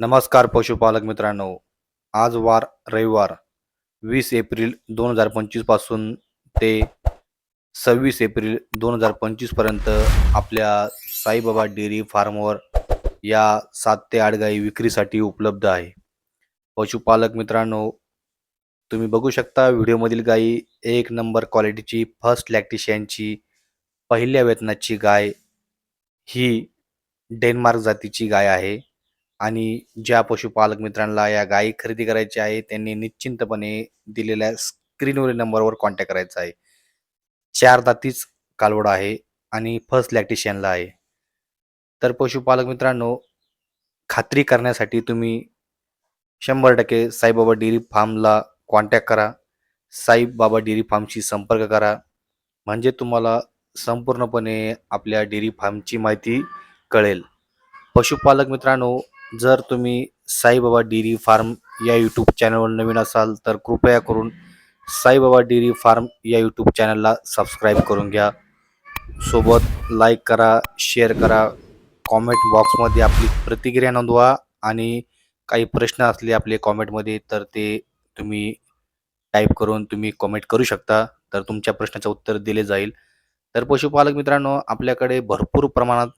नमस्कार पशुपालक मित्रांनो. आज वार रविवार वीस एप्रिल दोन हजार पंचवीसपासून ते सव्वीस एप्रिल दोन हजार पंचवीसपर्यंत आपल्या साईबाबा डेअरी फार्मवर या सात ते आठ गाई विक्रीसाठी उपलब्ध आहे. पशुपालक मित्रांनो तुम्ही बघू शकता व्हिडिओमधील गाई एक नंबर क्वालिटीची फर्स्ट लॅक्टिशियनची पहिल्या वेतनाची गाय ही डेन्मार्क जातीची गाय आहे. आणि ज्या पशुपालक मित्रांना या गायी खरेदी करायची आहे त्यांनी निश्चिंतपणे दिलेल्या स्क्रीनवरील नंबरवर कॉन्टॅक्ट करायचा आहे. चार दातीच कालवड आहे आणि फर्स्ट लॅक्टिशियनला आहे. तर पशुपालक मित्रांनो खात्री करण्यासाठी तुम्ही शंभर टक्के साईबाबा डेअरी फार्मला कॉन्टॅक्ट करा. साईबाबा डेअरी फार्मशी संपर्क करा. म्हणजे तुम्हाला संपूर्णपणे आपल्या डेअरी फार्मची माहिती कळेल. पशुपालक मित्रांनो जर तुम्ही साईबाबा डेअरी फार्म या यूट्यूब चॅनलवर नवीन असाल तर कृपया करून साईबाबा डेअरी फार्म या यूट्यूब चॅनलला सबस्क्राईब करून घ्या. सोबत लाईक करा शेअर करा कॉमेंट बॉक्समध्ये आपली प्रतिक्रिया नोंदवा आणि काही प्रश्न असले आपले कॉमेंटमध्ये तर ते तुम्ही टाईप करून तुम्ही कॉमेंट करू शकता. तर तुमच्या प्रश्नाचं उत्तर दिले जाईल. तर पशुपालक मित्रांनो आपल्याकडे भरपूर प्रमाणात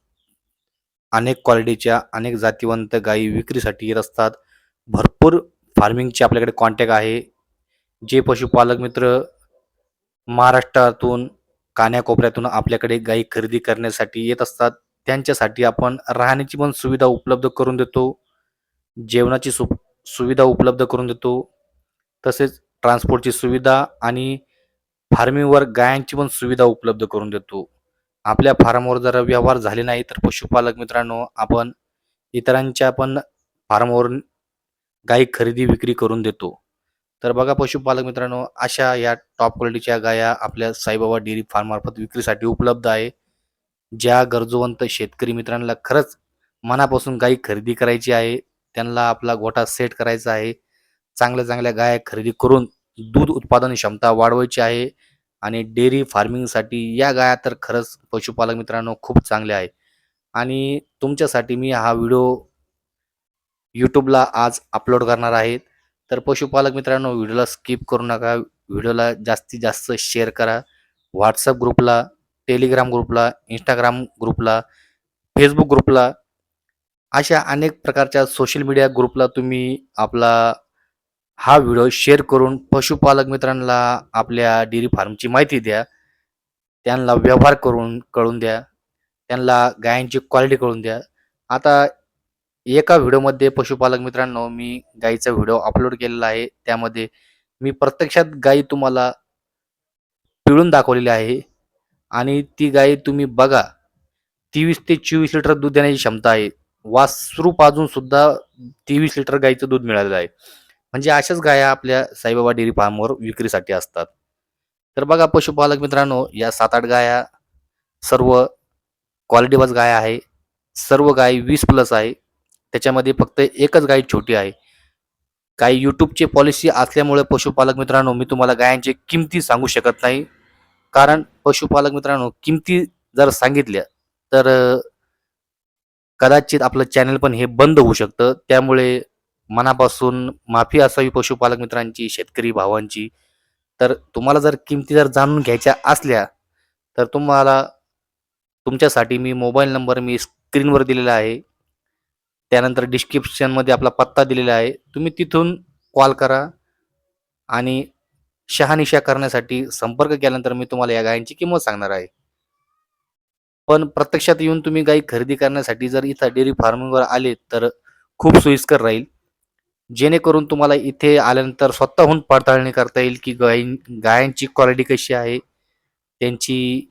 अनेक क्वालिटीच्या अनेक जातीवंत गायी विक्रीसाठी येत असतात भरपूर फार्मिंगचे आपल्याकडे कॉन्टॅक्ट आहे. जे पशुपालक मित्र महाराष्ट्रातून कान्याकोपऱ्यातून आपल्याकडे गायी खरेदी करण्यासाठी येत असतात त्यांच्यासाठी आपण राहण्याची पण सुविधा उपलब्ध करून देतो. जेवणाची सु सुविधा उपलब्ध करून देतो. तसेच ट्रान्सपोर्टची सुविधा आणि फार्मिंगवर गायांची पण सुविधा उपलब्ध करून देतो. आपल्या फार्मवर जर व्यवहार झाले नाही तर पशुपालक मित्रांनो आपण इतरांच्या पण फार्मवरून गाई खरेदी विक्री करून देतो. तर बघा पशुपालक मित्रांनो अशा या टॉप क्वालिटीच्या गाया आपल्या साईबाबा डेअरी फार्ममार्फत विक्रीसाठी उपलब्ध आहे. ज्या गरजवंत शेतकरी मित्रांना खरंच मनापासून गाई खरेदी करायची आहे त्यांना आपला गोठा सेट करायचा आहे. चांगल्या चांगल्या गाया खरेदी करून दूध उत्पादन क्षमता वाढवायची आहे. आणि डेअरी फार्मिंगसाठी या गाया तर खरंच पशुपालक मित्रांनो खूप चांगल्या आहे आणि तुमच्यासाठी मी हा व्हिडिओ यूट्यूबला आज अपलोड करणार आहे. तर पशुपालक मित्रांनो व्हिडिओला स्किप करू नका. व्हिडिओला जास्तीत जास्त शेअर करा. व्हॉट्सअप ग्रुपला टेलिग्राम ग्रुपला इंस्टाग्राम ग्रुपला फेसबुक ग्रुपला अशा अनेक प्रकारच्या सोशल मीडिया ग्रुपला तुम्ही आपला हा व्हिडिओ शेअर करून पशुपालक मित्रांना आपल्या डेअरी फार्मची माहिती द्या. त्यांना व्यवहार करून कळून द्या. त्यांना गायांची क्वालिटी कळून द्या. आता एका व्हिडिओमध्ये पशुपालक मित्रांनो मी गाईचा व्हिडिओ अपलोड केलेला आहे. त्यामध्ये मी प्रत्यक्षात गाई तुम्हाला पिळून दाखवलेली आहे. आणि ती गाई तुम्ही बघा. तेवीस ते चोवीस लिटर दूध देण्याची क्षमता आहे. वासरू पाजून सुद्धा तेवीस लिटर गाईचं दूध मिळालेलं आहे. म्हणजे अशाच गाया आपल्या साईबाबा डेअरी फार्मवर विक्रीसाठी असतात. तर बघा पशुपालक मित्रांनो या सात आठ गाया सर्व क्वालिटीवाज गाय आहे. सर्व गाय वीस प्लस आहे. त्याच्यामध्ये फक्त एकच गाय छोटी आहे. काही यूट्यूबची पॉलिसी असल्यामुळे पशुपालक मित्रांनो मी तुम्हाला गायांची किमती सांगू शकत नाही. कारण पशुपालक मित्रांनो किमती जर सांगितल्या तर कदाचित आपलं चॅनल पण हे बंद होऊ शकतं. त्यामुळे मनापासून माफी असावी पशुपालक मित्रांची शेतकरी भावांची. तर तुम्हाला जर किमती जर जाणून घ्यायच्या असल्या तर तुम्हाला तुमच्यासाठी मी मोबाईल नंबर मी स्क्रीनवर दिलेला आहे. त्यानंतर डिस्क्रिप्शनमध्ये आपला पत्ता दिलेला आहे. तुम्ही तिथून कॉल करा आणि शहानिशा करण्यासाठी संपर्क केल्यानंतर मी तुम्हाला या गायांची किंमत सांगणार आहे. पण प्रत्यक्षात येऊन तुम्ही गाई खरेदी करण्यासाठी जर इथं डेअरी फार्मिंगवर आले तर खूप सोयीस्कर राहील. जेणेकरून तुम्हाला इथे आल्यानंतर स्वतःहून पडताळणी करता येईल की गाय गायांची क्वालिटी कशी आहे त्यांची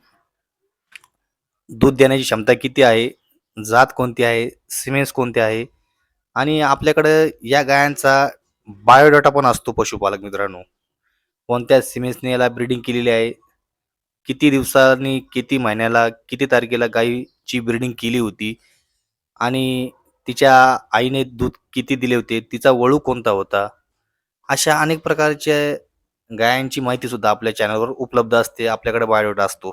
दूध देण्याची क्षमता किती आहे जात कोणती आहे सिमेंट्स कोणते आहे आणि आपल्याकडं या गायांचा बायोडाटा पण असतो पशुपालक मित्रांनो. कोणत्या सिमेन्सने याला ब्रीडिंग केलेली आहे किती दिवसांनी किती महिन्याला किती तारखेला गायीची ब्रीडिंग केली होती आणि तिच्या आईने दूध किती दिले होते तिचा वळू कोणता होता? अशा अनेक प्रकारच्या गायांची माहिती सुद्धा आपल्या चॅनलवर उपलब्ध असते आपल्याकडे बायोडेटा असतो.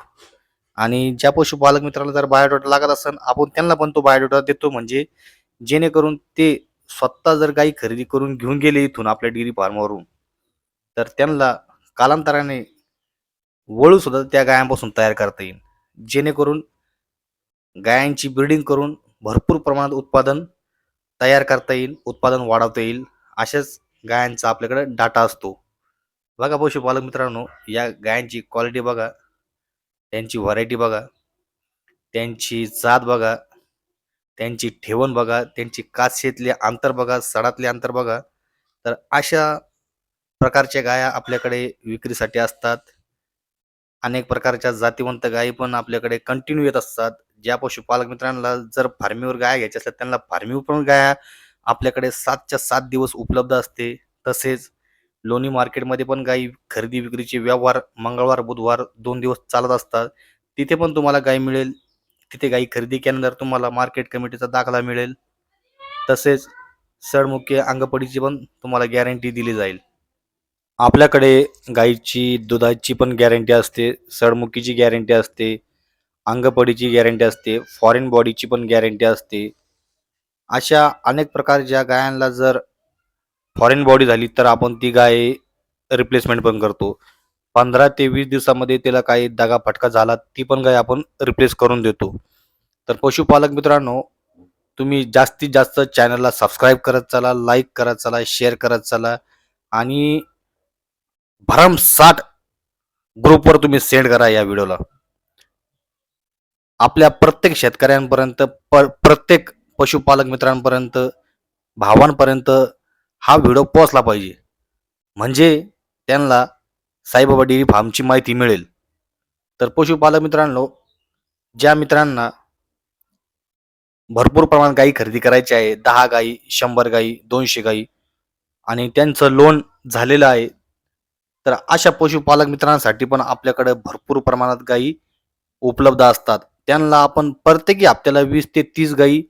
आणि ज्या पशुपालक मित्राला जर बायोडेटा लागत असेल आपण त्यांना पण तो बायोडेटा देतो. म्हणजे जेणेकरून ते स्वतः जर गाई खरेदी करून घेऊन गेले इथून आपल्या डेअरी फार्मवरून तर त्यांना कालांतराने वळू सुद्धा त्या गायांपासून तयार करता येईल. जेणेकरून गायांची ब्रीडिंग करून भरपूर प्रमाणात उत्पादन तयार करता येईल उत्पादन वाढवता येईल. अशाच गायांचा आपल्याकडे डाटा असतो. बघा पशुपालक मित्रांनो या गायांची क्वालिटी बघा. त्यांची व्हरायटी बघा. त्यांची जात बघा. त्यांची ठेवण बघा. त्यांची काचशेतले अंतर बघा. सडातले अंतर बघा. तर अशा प्रकारच्या गाया आपल्याकडे विक्रीसाठी असतात. अनेक प्रकारच्या जातीवंत गायी पण आपल्याकडे कंटिन्यू येत असतात. ज्या पशुपालक मित्रांना जर फार्मीवर गाया घ्यायच्या असतात त्यांना फार्मीवर पण गाया आपल्याकडे सातच्या सात दिवस उपलब्ध असते. तसेच लोणी मार्केटमध्ये पण गायी खरेदी विक्रीचे व्यवहार मंगळवार बुधवार दोन दिवस चालत असतात. तिथे पण तुम्हाला गाय मिळेल. तिथे गायी खरेदी केल्यानंतर तुम्हाला मार्केट कमिटीचा दाखला मिळेल. तसेच सडमुख्य अंगपडीची पण तुम्हाला गॅरंटी दिली जाईल. आपल्याकडे गाईची दुधाची पण गॅरंटी असते सडमुखीची गॅरंटी असते अंगपडीची गॅरंटी असते फॉरेन बॉडीची पण गॅरंटी असते. अशा अनेक प्रकारच्या गायांना जर फॉरेन बॉडी झाली तर आपण ती गाय रिप्लेसमेंट पण करतो. पंधरा ते वीस दिवसामध्ये त्याला काही दगा फटका झाला ती पण गाय आपण रिप्लेस करून देतो. तर पशुपालक मित्रांनो तुम्ही जास्तीत जास्त चॅनलला सबस्क्राईब करत चला लाईक करत चला शेअर करत चला आणि भरमसाठ ग्रुपवर तुम्ही सेंड करा या व्हिडिओला आपल्या प्रत्येक शेतकऱ्यांपर्यंत प्रत्येक पशुपालक मित्रांपर्यंत भावांपर्यंत हा व्हिडिओ पोहोचला पाहिजे. म्हणजे त्यांना साईबाबा डेअरी फार्मची माहिती मिळेल. तर पशुपालक मित्रांनो ज्या मित्रांना भरपूर प्रमाणात गायी खरेदी करायची आहे दहा गायी शंभर गायी दोनशे गायी आणि त्यांचं लोन झालेलं आहे तर अशा पशुपालक मित्रांसाठी पण आपल्याकडे भरपूर प्रमाणात गायी उपलब्ध असतात. त्यांना आपण प्रत्येकी आपल्याला वीस ते तीस गायी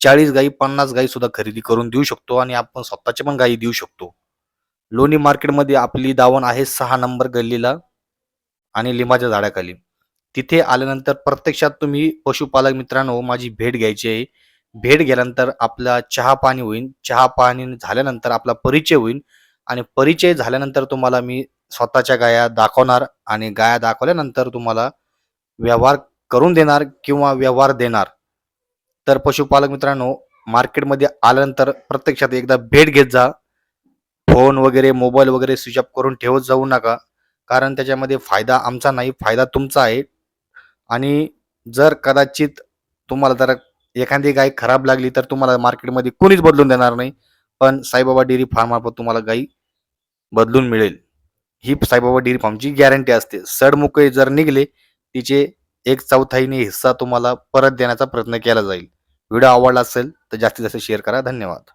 चाळीस गायी पन्नास गायी सुद्धा खरेदी करून देऊ शकतो आणि आपण स्वतःच्या पण गायी देऊ शकतो. लोणी मार्केटमध्ये आपली दावण आहे सहा नंबर गल्लीला आणि लिंबाच्या झाडाखाली. तिथे आल्यानंतर प्रत्यक्षात तुम्ही पशुपालक मित्रांनो माझी भेट घ्यायची आहे. भेट गेल्यानंतर आपला चहा पाणी होईल. चहा पाणी झाल्यानंतर आपला परिचय होईल आणि परिचय झाल्यानंतर तुम्हाला मी स्वतःच्या गाया दाखवणार आणि गाया दाखवल्यानंतर तुम्हाला व्यवहार करून देणार किंवा व्यवहार देणार. तर पशुपालक मित्रांनो मार्केटमध्ये आल्यानंतर प्रत्यक्षात एकदा भेट घेत जा. फोन वगैरे मोबाईल वगैरे स्विच ऑफ करून ठेवत जाऊ नका. कारण त्याच्यामध्ये फायदा आमचा नाही फायदा तुमचा आहे. आणि जर कदाचित तुम्हाला जर एखादी गाय खराब लागली तर तुम्हाला मार्केटमध्ये कोणीच बदलून देणार नाही. पण साईबाबा डेअरी फार्मार्फत तुम्हाला गाई बदलून मिळेल. ही साईबाबा डेअरी फार्मची गॅरंटी असते. सडमुके जर निघले तिचे एक चौथाईने हिस्सा तुम्हाला परत देण्याचा प्रयत्न केला जाईल. व्हिडिओ आवडला असेल तर जास्तीत जास्त शेअर करा. धन्यवाद.